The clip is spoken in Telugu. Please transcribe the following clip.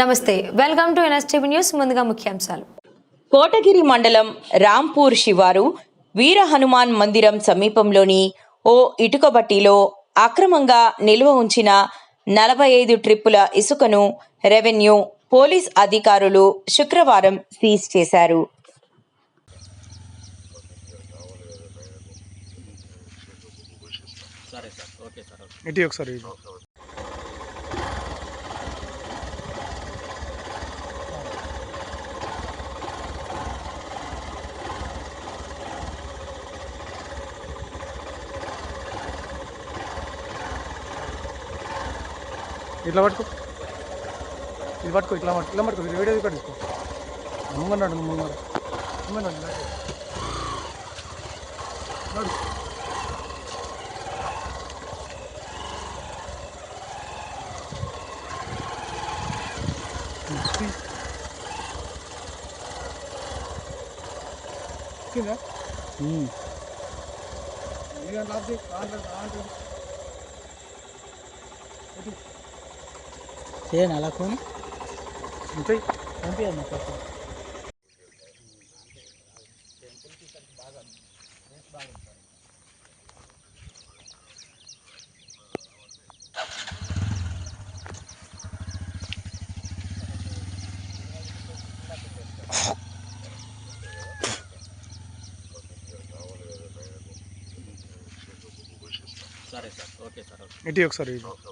నమస్తే వెల్కమ్ టు ఎన్ఎస్టీవీ న్యూస్ ముందుగా ముఖ్యాంశాలు. కోటగిరి మండలం రాంపూర్ శివారు వీర హనుమాన్ మందిరం సమీపంలోని ఓ ఇటుక బట్టీలో అక్రమంగా నిల్వ ఉంచిన నలభై ఐదు ట్రిప్పుల ఇసుకను రెవెన్యూ పోలీస్ అధికారులు శుక్రవారం సీజ్ చేశారు. ఒకసారి ఇట్లా పట్టుకో ఇది పట్టుకో ఇట్లా పట్టుకో ఇట్లా పట్టుకో వీడియో ఇక్కడ తీసుకో ముంగన్నాడు ముంగన్నాడు ముంగన్నాడు నడు కింద ఇదిగో లాప్ చేయి. ఆన్ చేయి, ఆన్ చేయి. చేయను అలా కొని ఉంటాయి పంపించండి కొంచెం ఇటీ ఒకసారి ఇటు.